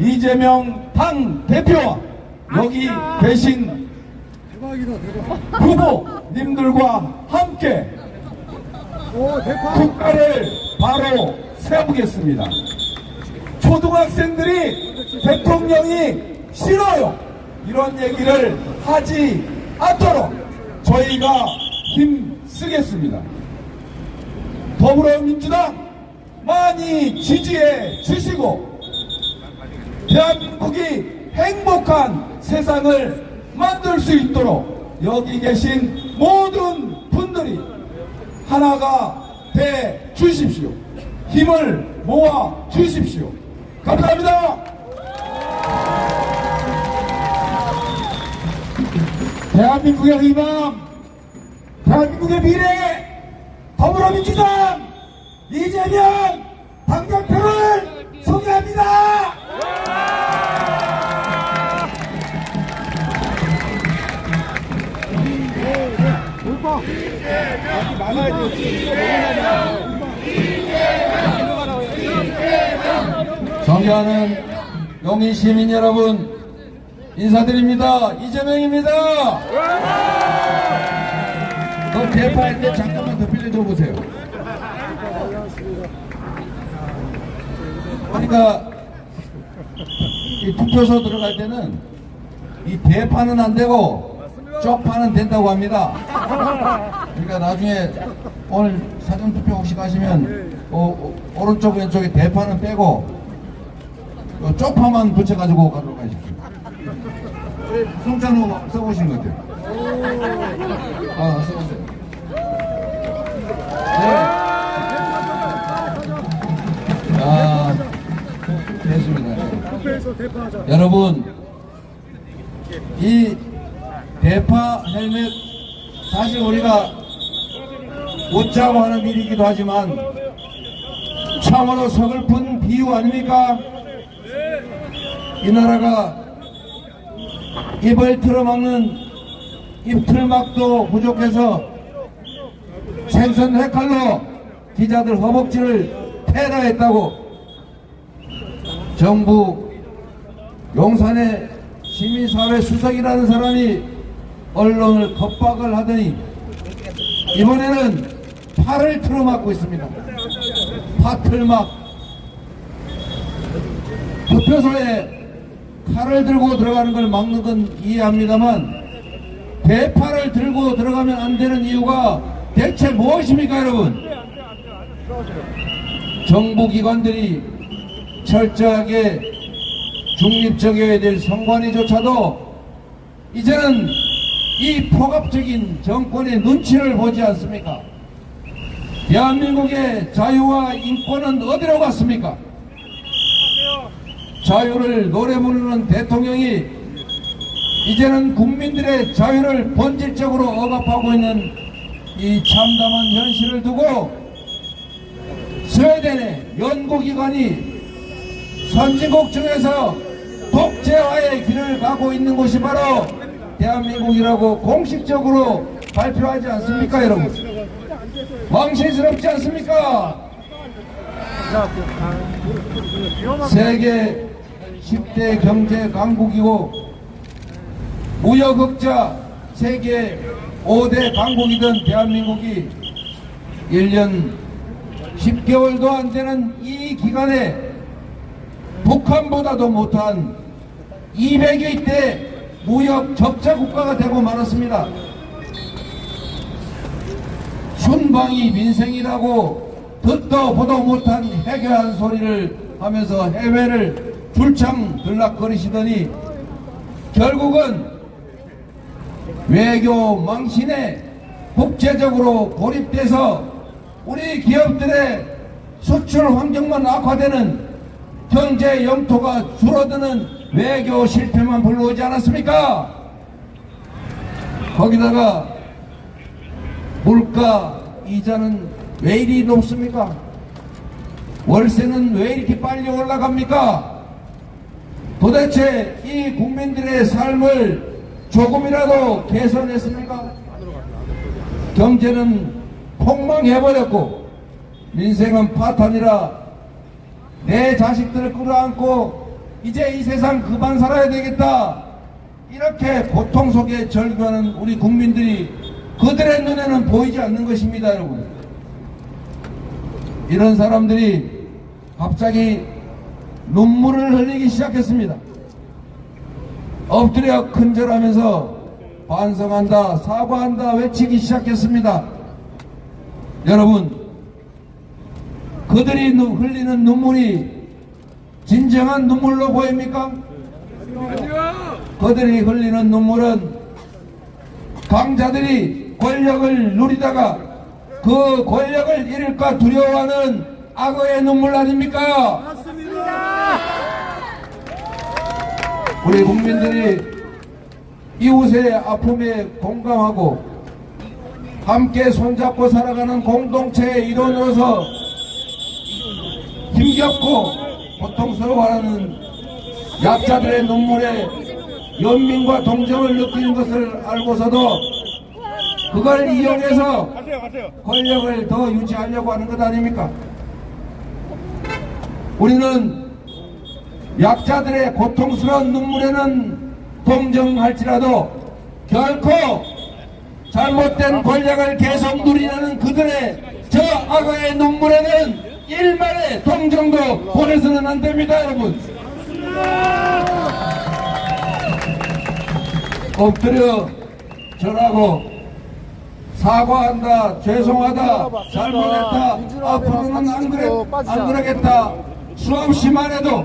이재명 당 대표와 여기 계신 후보님들과 함께 국가를 바로 세우겠습니다. 초등학생들이 대통령이 싫어요. 이런 얘기를 하지 않도록 저희가 힘쓰겠습니다. 더불어민주당 많이 지지해 주시고 대한민국이 행복한 세상을 만들 수 있도록 여기 계신 모든 분들이 하나가 돼 주십시오. 힘을 모아 주십시오. 감사합니다. 대한민국의 희망, 대한민국의 미래, 더불어민주당 이재명 당대표를 소개합니다. 존경하는 용인 시민 여러분 인사드립니다. 이재명입니다. 그 대파할 때 잠깐만 더 빌려줘 보세요. 그러니까 이 투표소 들어갈 때는 이 대파는 안 되고 쪽파는 된다고 합니다. 그러니까 나중에 오늘 사전 투표 혹시 가시면 어, 어, 오른쪽 왼쪽에 대파는 빼고 요 쪽파만 붙여가지고 가도록 하십시오. 송찬호 써보신 것 같아요. 아, 써보세요. 네. 아. 여러분, 이 대파 헬멧, 사실 우리가 웃자고 하는 일이기도 하지만 참으로 서글픈 비유 아닙니까? 이 나라가 입을 틀어막는 입틀막도 부족해서 생선 회칼로 기자들 허벅지를 테러했다고 정부 용산의 시민사회 수석이라는 사람이 언론을 겁박을 하더니 이번에는 팔을 틀어막고 있습니다. 파틀막 투표소에 칼을 들고 들어가는 걸 막는 건 이해합니다만 대파를 들고 들어가면 안 되는 이유가 대체 무엇입니까 여러분? 정부기관들이 철저하게 중립적이어야 될 선관위조차도 이제는 이 포갑적인 정권의 눈치를 보지 않습니까? 대한민국의 자유와 인권은 어디로 갔습니까? 자유를 노래 부르는 대통령이 이제는 국민들의 자유를 본질적으로 억압하고 있는 이 참담한 현실을 두고 스웨덴의 연구기관이 선진국 중에서 독재화의 길을 가고 있는 곳이 바로 대한민국이라고 공식적으로 발표하지 않습니까 여러분? 왕신스럽지 않습니까? 세계 10대 경제 강국이고 무역흑자 세계 5대 강국이던 대한민국이 1년 10개월도 안 되는 이 기간에 북한보다도 못한 200여 대 무역 적자 국가가 되고 말았습니다. 순방이 민생이라고 듣도 보도 못한 해괴한 소리를 하면서 해외를 줄창 들락거리시더니 결국은 외교 망신에 국제적으로 고립돼서 우리 기업들의 수출 환경만 악화되는 경제 영토가 줄어드는 외교 실패만 불러오지 않았습니까? 거기다가 물가 이자는 왜 이리 높습니까? 월세는 왜 이렇게 빨리 올라갑니까? 도대체 이 국민들의 삶을 조금이라도 개선했습니까? 경제는 폭망해버렸고 민생은 파탄이라 내 자식들을 끌어안고 이제 이 세상 그만 살아야 되겠다. 이렇게 고통 속에 절규하는 우리 국민들이 그들의 눈에는 보이지 않는 것입니다, 여러분. 이런 사람들이 갑자기 눈물을 흘리기 시작했습니다. 엎드려 큰절하면서 반성한다, 사과한다 외치기 시작했습니다. 여러분, 그들이 누- 흘리는 눈물이 진정한 눈물로 보입니까? 그들이 흘리는 눈물은 강자들이 권력을 누리다가 그 권력을 잃을까 두려워하는 악어의 눈물 아닙니까? 우리 국민들이 이웃의 아픔에 공감하고 함께 손잡고 살아가는 공동체의 일원으로서 힘겹고 고통스러워하는 약자들의 눈물에 연민과 동정을 느끼는 것을 알고서도 그걸 이용해서 권력을 더 유지하려고 하는 것 아닙니까? 우리는 약자들의 고통스러운 눈물에는 동정할지라도 결코 잘못된 권력을 계속 누리려는 그들의 저 악어의 눈물에는 일말의 동정도 보내서는 안 됩니다, 여러분. 엎드려 절하고 사과한다, 죄송하다, 잘못했다, 앞으로는 안 그래, 안 그러겠다. 수없이 말해도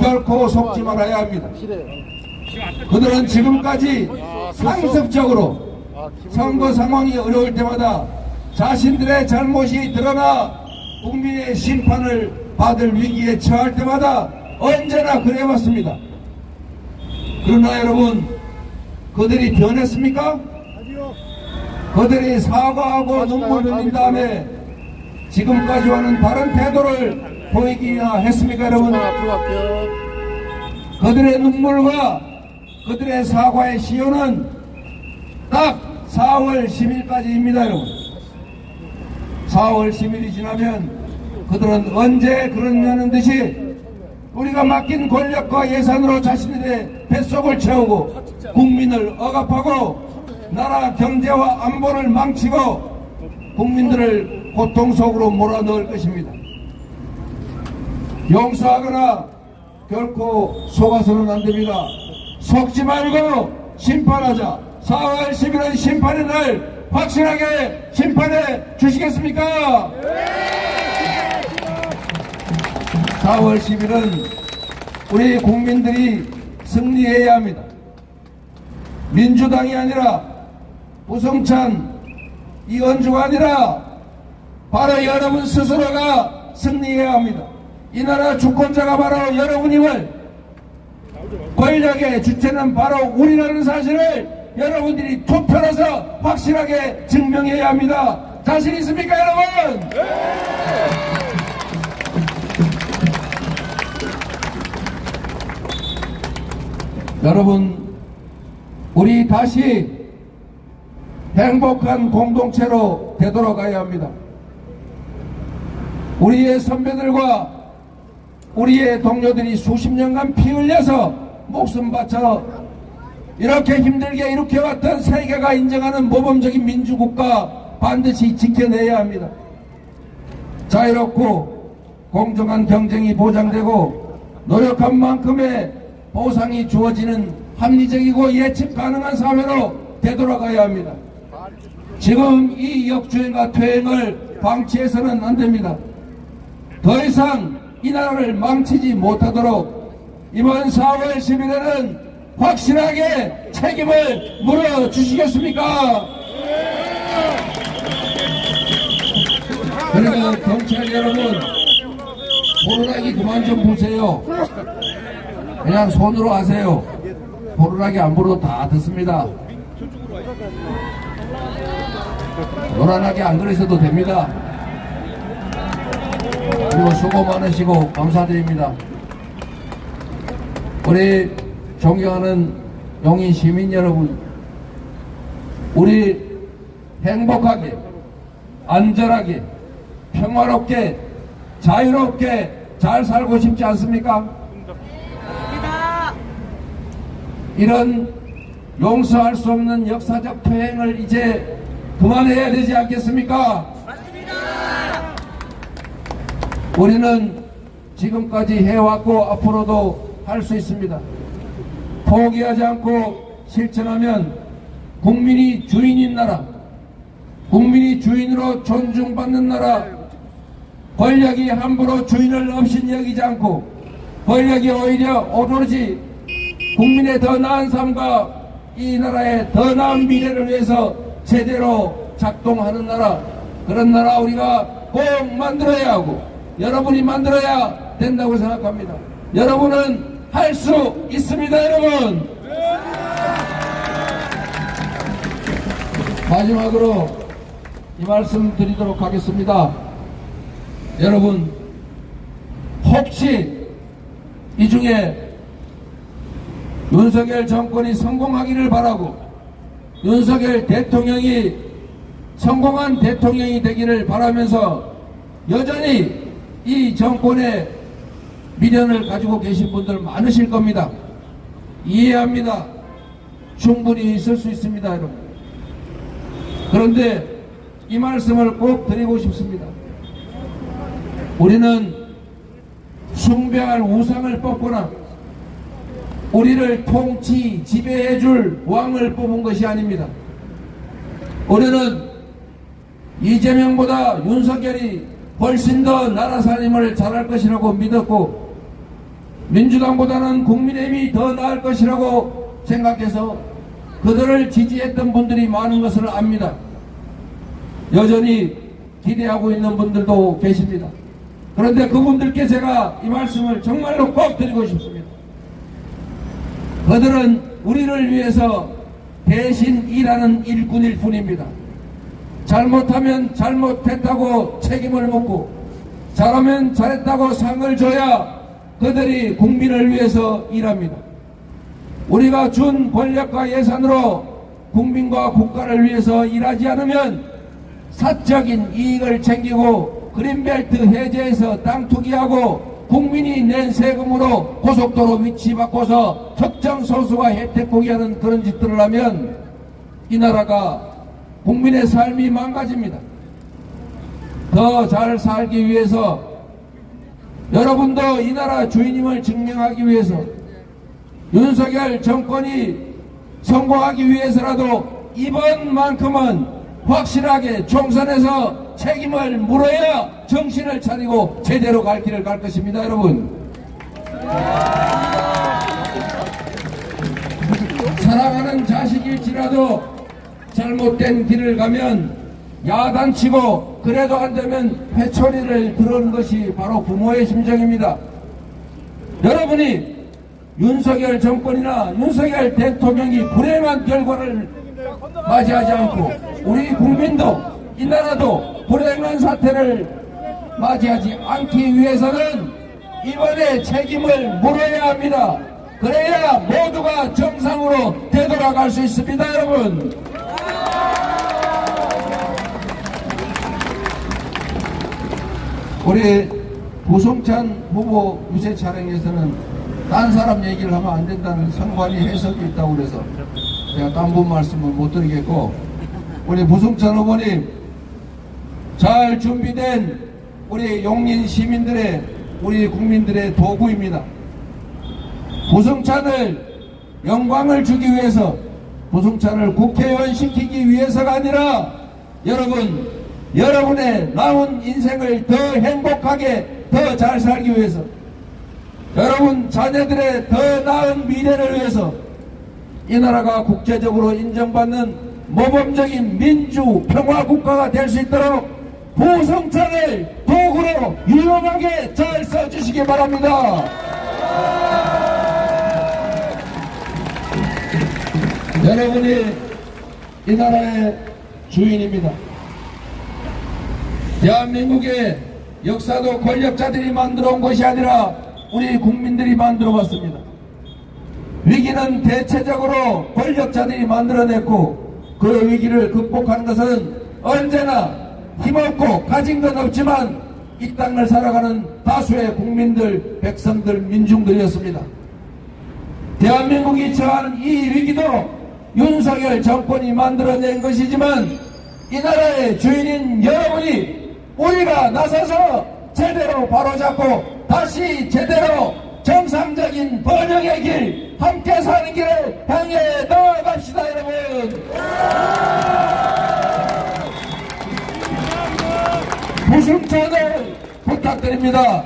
결코 속지 말아야 합니다. 그들은 지금까지 상습적으로 선거 상황이 어려울 때마다 자신들의 잘못이 드러나 국민의 심판을 받을 위기에 처할 때마다 언제나 그래왔습니다. 그러나 여러분, 그들이 변했습니까? 그들이 사과하고 눈물 흘린 다음에 지금까지와는 다른 태도를 보이기나 했습니까, 여러분? 갈게요. 그들의 눈물과 그들의 사과의 시효는 딱 4월 10일까지입니다, 여러분. 4월 10일이 지나면 그들은 언제 그러냐는 듯이 우리가 맡긴 권력과 예산으로 자신들의 뱃속을 채우고 국민을 억압하고 나라 경제와 안보를 망치고 국민들을 고통 속으로 몰아넣을 것입니다. 용서하거나 결코 속아서는 안 됩니다. 속지 말고 심판하자. 4월 11일 심판의 날 확실하게 심판해 주시겠습니까? 4월 10일은 우리 국민들이 승리해야 합니다. 민주당이 아니라 우성찬, 이원주가 아니라 바로 여러분 스스로가 승리해야 합니다. 이 나라 주권자가 바로 여러분임을 권력의 주체는 바로 우리라는 사실을 여러분들이 투표로서 확실하게 증명해야 합니다. 자신 있습니까, 여러분? 여러분, 우리 다시 행복한 공동체로 되돌아가야 합니다. 우리의 선배들과 우리의 동료들이 수십 년간 피 흘려서 목숨 바쳐 이렇게 힘들게 이렇게 왔던 세계가 인정하는 모범적인 민주국가 반드시 지켜내야 합니다. 자유롭고 공정한 경쟁이 보장되고 노력한 만큼의 보상이 주어지는 합리적이고 예측 가능한 사회로 되돌아가야 합니다. 지금 이 역주행과 퇴행을 방치해서는 안 됩니다. 더 이상 이 나라를 망치지 못하도록 이번 4월 10일에는 확실하게 책임을 물어주시겠습니까? 그리고 경찰 여러분, 호루라기 그만 좀 보세요. 그냥 손으로 하세요. 호루라기 안 불어도 다 듣습니다. 노란하게 안 그러셔도 됩니다. 그리고 수고 많으시고 감사드립니다. 우리 존경하는 용인 시민 여러분, 우리 행복하게, 안전하게, 평화롭게, 자유롭게 잘 살고 싶지 않습니까? 이런 용서할 수 없는 역사적 퇴행을 이제 그만해야 되지 않겠습니까? 우리는 지금까지 해왔고 앞으로도 할 수 있습니다. 포기하지 않고 실천하면 국민이 주인인 나라, 국민이 주인으로 존중받는 나라, 권력이 함부로 주인을 없인 여기지 않고 권력이 오히려 오로지 국민의 더 나은 삶과 이 나라의 더 나은 미래를 위해서 제대로 작동하는 나라 그런 나라 우리가 꼭 만들어야 하고 여러분이 만들어야 된다고 생각합니다. 여러분은 할 수 있습니다, 여러분. 마지막으로 이 말씀 드리도록 하겠습니다. 여러분, 혹시 이 중에 윤석열 정권이 성공하기를 바라고 윤석열 대통령이 성공한 대통령이 되기를 바라면서 여전히 이 정권의 미련을 가지고 계신 분들 많으실 겁니다. 이해합니다. 충분히 있을 수 있습니다, 여러분. 그런데 이 말씀을 꼭 드리고 싶습니다. 우리는 숭배할 우상을 뽑거나 우리를 통치, 지배해 줄 왕을 뽑은 것이 아닙니다. 우리는 이재명보다 윤석열이 훨씬 더 나라 살림을 잘할 것이라고 믿었고 민주당보다는 국민의힘이 더 나을 것이라고 생각해서 그들을 지지했던 분들이 많은 것을 압니다. 여전히 기대하고 있는 분들도 계십니다. 그런데 그분들께 제가 이 말씀을 정말로 꼭 드리고 싶습니다. 그들은 우리를 위해서 대신 일하는 일꾼일 뿐입니다. 잘못하면 잘못했다고 책임을 묻고 잘하면 잘했다고 상을 줘야 그들이 국민을 위해서 일합니다. 우리가 준 권력과 예산으로 국민과 국가를 위해서 일하지 않으면 사적인 이익을 챙기고 그린벨트 해제해서 땅 투기하고 국민이 낸 세금으로 고속도로 위치 바꿔서 특정 소수가 혜택 보기하는 그런 짓들을 하면 이 나라가 국민의 삶이 망가집니다. 더 잘 살기 위해서 여러분도 이 나라 주인임을 증명하기 위해서 윤석열 정권이 성공하기 위해서라도 이번만큼은 확실하게 총선에서 책임을 물어야 정신을 차리고 제대로 갈 길을 갈 것입니다, 여러분. 사랑하는 자식일지라도 잘못된 길을 가면 야단치고 그래도 안 되면 회초리를 들어오는 것이 바로 부모의 심정입니다. 여러분이 윤석열 정권이나 윤석열 대통령이 불행한 결과를 맞이하지 않고 우리 국민도 이 나라도 불행한 사태를 맞이하지 않기 위해서는 이번에 책임을 물어야 합니다. 그래야 모두가 정상으로 되돌아갈 수 있습니다, 여러분. 우리 부송찬 후보 유세 촬영에서는 딴 사람 얘기를 하면 안 된다는 상관이 해석이 있다고 그래서 제가 딴 분 말씀은 못 드리겠고 우리 부송찬 후보님 잘 준비된 우리 용인 시민들의 우리 국민들의 도구입니다. 부승찬을 영광을 주기 위해서 부승찬을 국회의원 시키기 위해서가 아니라 여러분 여러분의 남은 인생을 더 행복하게 더 잘 살기 위해서 여러분 자녀들의 더 나은 미래를 위해서 이 나라가 국제적으로 인정받는 모범적인 민주 평화 국가가 될 수 있도록 부성찬을 도구로 유용하게 잘 써주시기 바랍니다. 여러분이 이 나라의 주인입니다. 대한민국의 역사도 권력자들이 만들어 온 것이 아니라 우리 국민들이 만들어 왔습니다. 위기는 대체적으로 권력자들이 만들어냈고 그 위기를 극복하는 것은 언제나 힘없고 가진 건 없지만 이 땅을 살아가는 다수의 국민들, 백성들, 민중들이었습니다. 대한민국이 처한 이 위기도 윤석열 정권이 만들어낸 것이지만 이 나라의 주인인 여러분이 우리가 나서서 제대로 바로잡고 다시 제대로 정상적인 번영의 길 함께 사는 길을 향해 나아갑시다 여러분 무승천을 부탁드립니다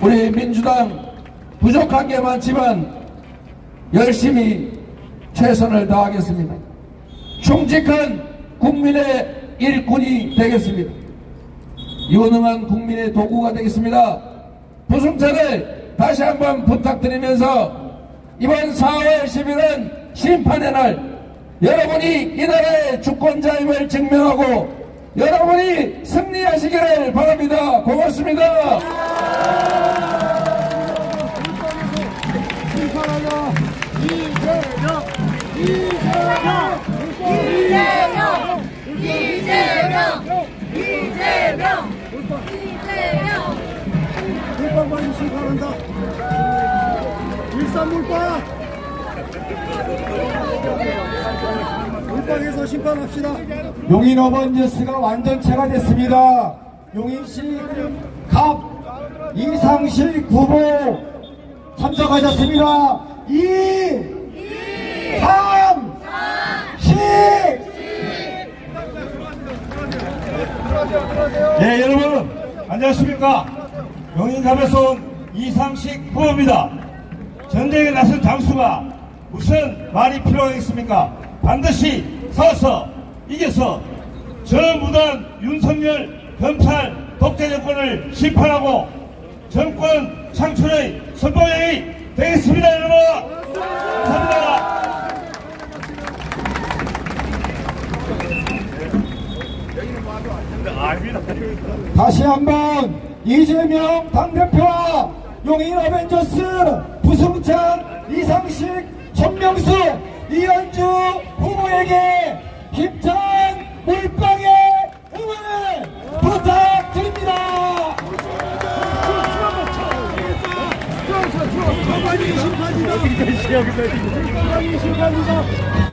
우리 민주당 부족한 게 많지만 열심히 최선을 다하겠습니다. 충직한 국민의 일꾼이 되겠습니다. 유능한 국민의 도구가 되겠습니다. 부승천을 다시 한번 부탁드리면서 이번 4월 10일은 심판의 날 여러분이 이 나라의 주권자임을 증명하고 여러분이 승리하시기를 바랍니다. 고맙습니다. 일산 물방 물방에서 심판합시다 용인 어번저스가 완전체가 됐습니다. 용인시 갑 이상식 후보 참석하셨습니다. 2, 3, 10. 네, 여러분, 안녕하십니까. 용인갑에서 온 이상식 후보입니다. 전쟁에 나선 장수가 무슨 말이 필요하겠습니까? 반드시 서서 이겨서 저 무단 윤석열 검찰 독재 정권을 심판하고 정권 창출의 선봉행이 되겠습니다, 여러분! 감사합니다. 다시 한번 이재명 당대표와 용인 어벤져스 부승찬 이상식 손명수 이현주 후보에게 힘찬 물방의 응원을 부탁드립니다. 물방이 심판이다 물방이 심판이다